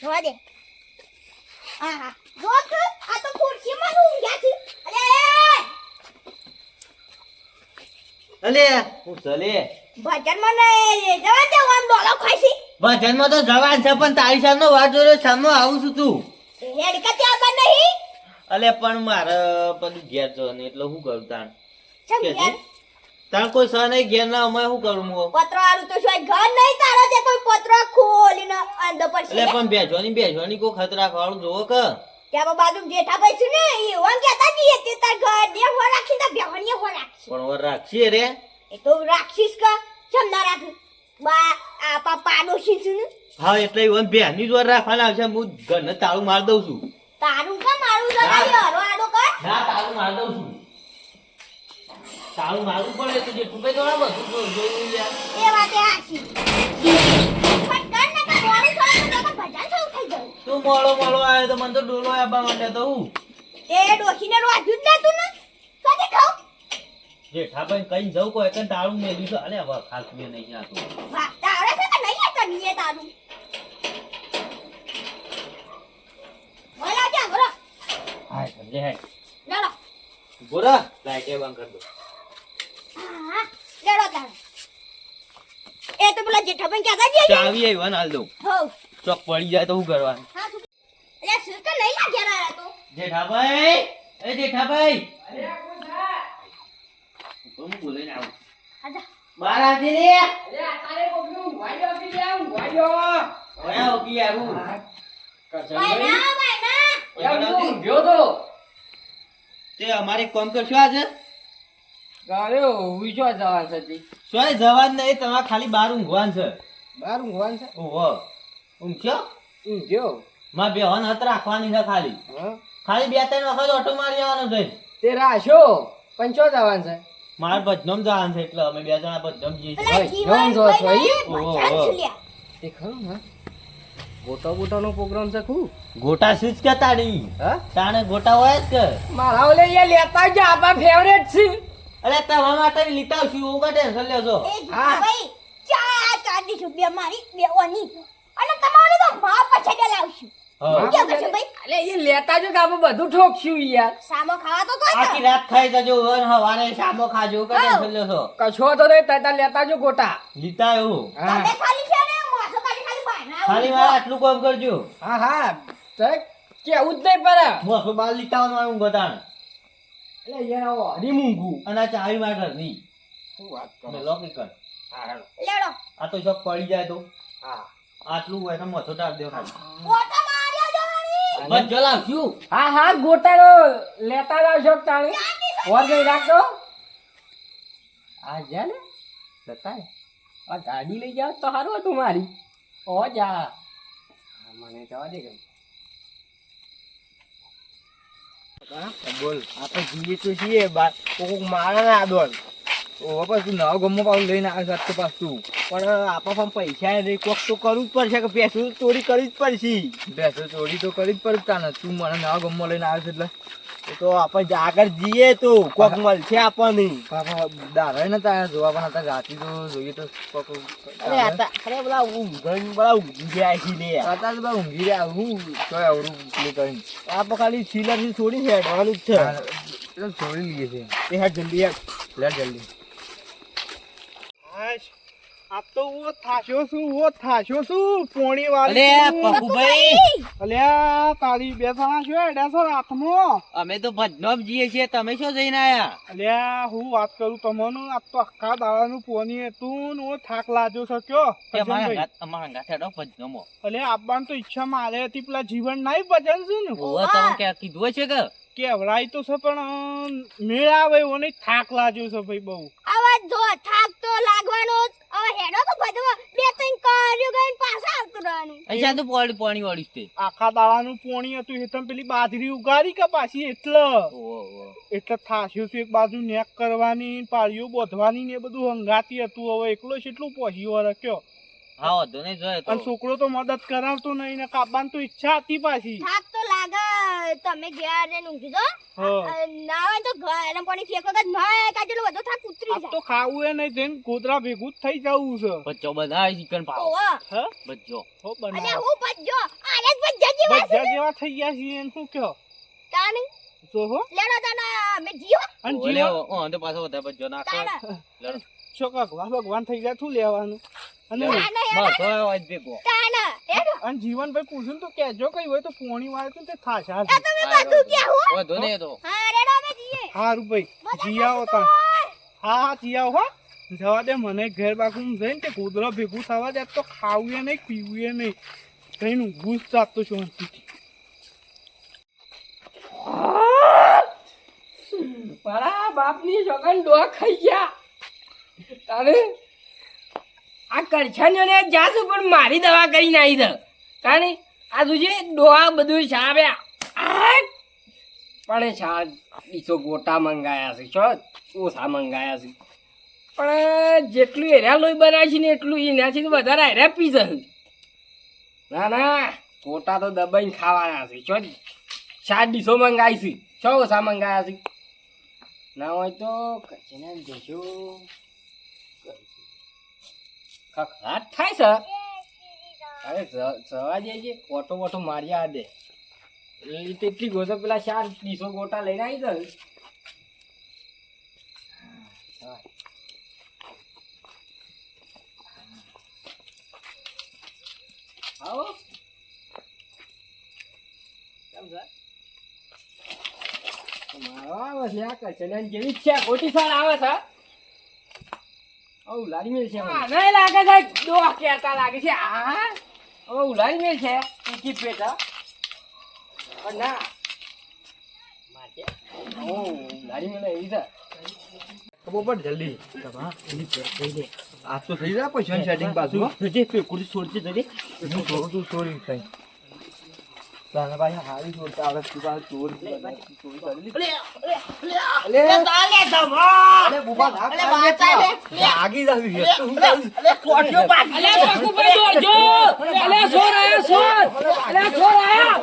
જોવા દે. હા હા જો આ તો ખુરશીમાં ઊંઘ્યા છે? અલે! હું ચલે ભજનમાં નહીં જવા દે આમ ડોલો ખાઈ છે ભજનમાં તો જવાન છે પણ તારી સામે વાત જોડે સામે આવું છું તું. હેડ કે ત્યાં બન નહીં. અલે પણ મારે બધું ઘેર છો ને એટલે હું કરું તાણ. કે તાણ કોઈ સહ નહીં ઘેર ના અમે શું કરું મો પત્રો આરું તો શું ઘર નહીં તારો તે કોઈ પત્રો ખોલીને અંદર પર એટલે પણ ભેજવાની ભેજવાની કોઈ ખતરા ખાવાનું જોવો કે? ત્યાં બાજુ જેઠા ભાઈ છે ને એ ઓન કહેતા જઈએ તે તાર ઘર ને હો રાખી તા બેહણીએ હો રાખી. પણ હો રાખી રે. એ તો રાખીશ કે ચમ ના રાખું? બા આ પાડોશી છે છું ને. હા એટલે ઈવન ભેની જ વર રાખવાના આવશે હું ઘરને તાળું માર દઉં છું. તારું કા મારું જરા આડો કર? ના તાળું માર દઉં છું. તાળું મારું પડે તો જેટલું કઈ દોડા બધું જો- જોયું યાર. એ વાતે હાચી. ને થાય તો તો તું મોળો મોળો આવ્યો તો મને તો ડોલો આપવા માંડ્યો તો હું? એ ડોશીને રોજ્યું જ નતું ને? કદી ખાવ. જેઠાભાઈ કઈ જવું કોઈ કે તાળું મેલ્યું છે. અરે હવે ખાસ મેં નહીં આતું વાહ તારે છે કે નહીં હતો નીએ તારું બોલા. જા હા સમજે હે લડો બોરા લાઈટે બંધ કર દો. તારે એ તો પેલા જેઠાભાઈ ક્યાં જઈએ ચાવી આવી હાલ દઉં હો. ચોક પડી જાય તો શું કરવાનું? હા શું તો લઈ લા લાગ્યા રહ્યા તો. જેઠાભાઈ! એ જેઠાભાઈ! હું બોલે ને આવું આજા બાર આવજે રે ઓયા ઊભી આવું ભાઈ ના ભાઈ ના તે અમારે કોમ કામ કરશો આજે? સોય જવાન નહીં તમારે ખાલી બાર ઊંઘવાન છે. ઓહો ઊંઘશો? માં બે હન હત રાખવાની છે ખાલી. ખાલી બે ત્રણ વખત ઓટો મારી જવાનો છે. તે રાશો પંચો જવાન છે? મારે બદનામ જવાનું છે એટલે અમે બે જણા બદનામ જઈએ છીએ. ઓહો. તે ખરું હા. ગોટો નો પ્રોગ્રામ છે ખું ગોટા શું જ કહેતા નહીં હા? તાણે ગોટા હોય જ કે? મારા ઓલે લેતા જ આપા ફેવરેટ છે. અરે તમારા માટે લીતા આવશું હું કા ટેન્શન લેજો ભાઈ ચા ચાંદી છું બે મારી બે ઓની અને તમારે તો મા પછી લાવશું કેવું અલે એ લેતા જો કે બધું ઠોકશું યાર. સામો ખાવા તો તો આખી રાત ખાઈ જજો અને હવારે શામો ખાજો કા ટેન્શન લેશો કશો તો નહીં તતા લેતા જો ગોટા. લીતા એવું. હા. તમે ખાલી છે ને મોસો ખાલી ખાલી બહાર ખાલી મારે આટલું કામ કરજો. હા હા. કેવું જ નહીં પડે મોસો બાર લીતા આવવાનું ગતાણ એટલે યાર આવો. હરીમૂંગું અને આ ચાવી મારે ઘરની. શું વાત કરો લોક કર. હા હેડો. લેડો આ તો શોખ પડી જાય તો. હા. આટલું હોય તો મથો ટાળ દેવ ખાલી બસ જો લાવશું હા હા ગોટાનો લેતા આવશો તાણી. ઓર ગઈ રાખજો આ જા ને આ ગાડી લઈ જાવ તો સારું હતું મારી. ઓ જા. મને જવા દે ગઈ બોલ. આપણે જીએ તો છીએ બાર કોક મારે ના આદોલ ઓ પછી નવા ગમો પાછું લઈને આવે સાત પાછું. પણ આપણા પણ પૈસા રે કોક તો કરવું જ પડશે કે પેસું ચોરી કરવી જ પડશે. પેસો ચોરી તો કરવી જ પડશે ને તું મને નવા ગમો લઈને આવે છે એટલે. તો આપણે આગળ જઈએ તો કોક મળશે આપણને. દારા ને ત્યાં જોવા પણ હતા રાતી તો જોઈએ તો કોક અરે પેલા ઊંઘણ પેલા ઊંઘી ગયા છે લે. હતા તો ઊંઘી રહ્યા હું તો આવડું પેલું કરીને આપણે ખાલી સિલરથી છોડી હેડવાનું જ છે. છોડી લઈએ છે એ હેડ જલ્દી હેડ. લે જલ્દી. આ તો ઓ થાશો શું ઓ થાશો શું પોણી અરે વાળી પપ્પુભાઈ. અલ્યા તારી બે જણા છો એડા સર હાથમાં. અમે તો બદનામ જઈએ છીએ તમે શું જઈને આયા? અલ્યા હું વાત કરું તમને આ તો આખા દાડાનું પોની હતું ને ઓ થાક લાજો છે કયો? કે અમારા હંગાત હેડો અલ્યા તો ઈચ્છા મારે હતી પેલા જીવન નાઈ ભજન શું ને? ઓવે તમે કે કીધું છે કે? કેવડાય તો છે પણ મેળ આવે એવો નહીં થાક લાગ્યો છે ભાઈ બહુ. આવા જો થાક તો લાગવાનો જ. હવે હેડો તો બધો. બે ત્રણ કર્યું ગઈને પાછા આવતું રહેવાનું. અહીંયા તો પાણી પાણી વાળી તે આખા દાડાનું પોણી હતું એ તમે પેલી બાજરી ઉગાડી કે પાછી એટલે. એટલે થાસ્યું છે એક બાજુ નેક કરવાની પાળીઓ બોધવાની ને બધું હંગાતી હતું. હવે એકલો એટલું પહોંચી વળે કયો. હા વાંધો નહીં જોઈએ અને છોકરો તો મદદ કરાવતો નહીં ને કાપવાની તો ઈચ્છા હતી પાછી. થાક તો તમે ઘેર ને ઊંઘી હા. ના હોય તો ગરમ પાણી ફેંકો તો ના કાજેલો બધો થાક ઉતરી જાય. તો ખાવું એ નહીં તેને ગોદરા ભેગું થઈ જવું છે. બચ્ચો બધા ચિકન પાવ ઓવા બચ્ચો. હો અને અરે હું બચ્ચો? આને બચ્ચા જેવા બચ્ચા જેવા થઈ ગયા છે એને શું કહો? તાને? જો હો. લેડો તાના મે જીઓ. અન જીઓ? ઓ તો પાછો વધારે બચ્ચો ના તાના લડો. છો ભગવાન ભગવાન થઈ જાય શું લેવાનું? અને અને જીવનભાઈ પૂછ્યું તો કેજો કઈ હોય તો પોણી વાળે તો તે થાશે. એ તમે બધું ક્યાં હો. ઓય તો. હા રેડો અમે જીએ હારું ભાઈ જી આવો તા હા હા જી આવો હો. જવા દે મને ઘર બાજુ જઈને તે ગોદરા ભેગું થવા દે તો ખાવું એ નહીં પીવું એ નહીં. કઈ ઊંઘું જ ચાપતો છું શાંતિથી. મારા બાપની જગન ડોહા ખાઈ ગયા. તારે આ કરછાનીઓને જાશું પણ મારી દવા કરીને આવી દે કાની આ તુજે ડોહા બધું આ પણ છા. બીજો ગોટા મંગાયા છે. છો ઓછા મંગાયા છે. પણ જેટલું હેરા લોહી બનાવે છે ને એટલું એનાથી તો વધારે હેર્યા પી જશે. ના ના, ગોટા તો દબાઈને ખાવાના છે. છો સાત ડીશો મંગાવી છે છો ઓછા મંગાયા છે? ના હોય તો કચીને જશો ખખડાટ થાય છે? અરે જવા દેજે ઓટો ઓટો માર્યા દે. તેટલી ગોતો પેલા ચાર ડીશો ગોટા લઈને આવી જાય આવો. છે? આવે છે આ જેવી છે ખોટી સાર આવે છે. ઓ ઉલાડી મેલ છે નહીં લાગે છે દો કેતા લાગે છે આ ઓ ઉલાડી મેલ છે ઊંચી પેટ હા પણ ના માથે ઓ ઉલાડી મેલ એવી છે પોપટ જલ્દી આ તો થઈ જાય પૈસા સેટિંગ પાછું. જે પેકુડી છોડતી જજે હું છોડું ચોરી થઈ તારા ભાઈ હારી ચોરતા આવડે તું પાસે ચોરી ચોરી કરી લીધી. અલે બુબા ભાગી જાવી છે. તું શું કરું? અલે બાકુભાઈ દોડજો અલે સોર આયા સોર અલે સોર આયા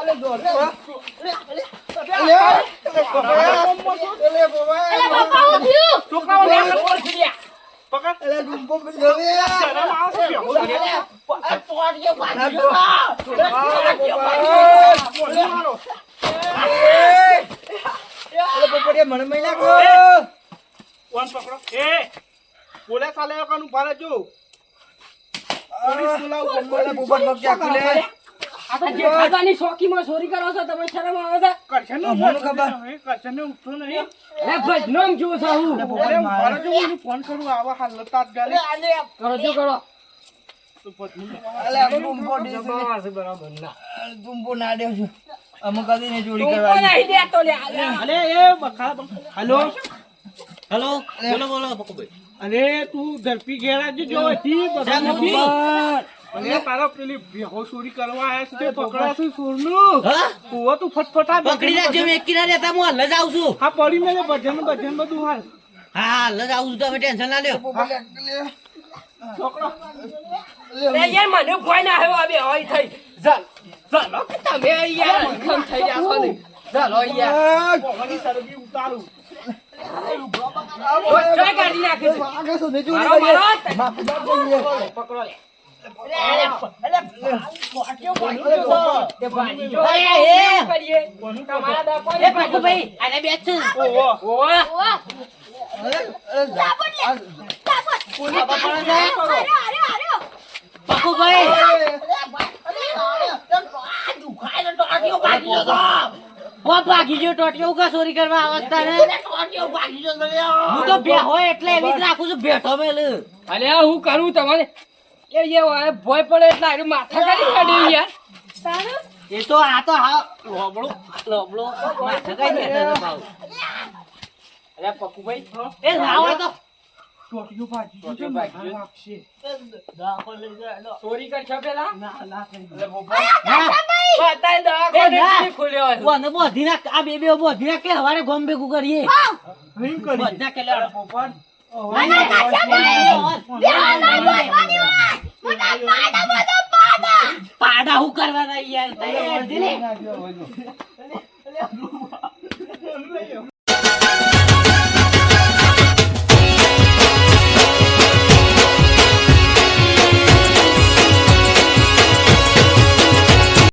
અલે બુબા. અરે બાપા હું છોકરાઓ લે છિયા પકડ અલે ડૂંબો પેલો રે. શરમ આવે છે ભેગું કરી. ના ડો. અલે બુબા. બોલે મારો. અલે પોપટીએ મને મહી નાખો. કોણ પકડો એ બોલે ચાલે કાનું ભારે જો પોલીસ બોલાવું અલે બુબા પગ ચાકુ લે. આ જે ખાતાની શોખીમાં ચોરી કરો છો તમે શરમ આવે છે? કરશન મને ખબર. કરશન ઉઠતો નહીં. લે ભજનમ જો છો હું. બોલે જો હું ફોન કરું આવા હાલત ગાલે કરો જો કરો. તો પછી અલે આ ડૂંબો ડીશ ને. બરાબર બરાબર ના. અલે ડૂંબો ના દેવ છે. અમુક કદી ને ચોરી તું કરવાની. નહીં દેતો લે? અલે અલે એ બખા હલો? હેલો? બોલો બોલો અરે તું ધરપી ઘેરા જ અરે તારો પેલી ભેહો ચોરી કરવા આયા છે તે પકડાશું ચોરનું હા? કુવો તું ફટફટા પકડી રાખજો મેં કિના રહેતા હું હાલ જ આવું છું. હા પડી મેલે ભજન ભજન બધું હાલ. હા હાલ જ આવું છું તમે ટેન્શન ના લ્યો. છોકરો. યાર મને કોઈ ના આવ્યો અબે હોય થઈ. ચાલ ચાલો કે તમે યાર ખમ થઈ ગયા છો ને. ચાલો યાર ભવાની સરબી ઉતારું. ઓય કાઢી નાખે છે. આગળ સુધી ચોરી મારો કરીએ. મારો પકડો લે. અરે, અરે, અરે અરે અરે ચોરી કરવા અવસ્થા ને હું તો બે હોય એટલે એવી જ રાખું છું. બેઠો મેલ અલે હું કરું તમારે? એ જે વાય ભોય પડે એટલે આનું માથા કાઢી કાઢ્યું યાર. તારું એ તો આ તો હા લોબડો લોબડો માથે કઈ દેતો હતો ભાવ. અરે પપ્પુભાઈ એ લાવો તો. ચોટીઓ ભાજી ચોટીઓ જો ભાજી. લાગશે ચોરી કરશો પેલા? ના લાગે બતાય દવા એ ના. કોને ખોલ્યો કોને બોધી નાખ આ બે બે બોધી નાખ કે હવારે ગોમ ભેગું કરીએ. નહીં કરી બોધી કે લેવડો. પોપટ પાડા હું કરવાના યાર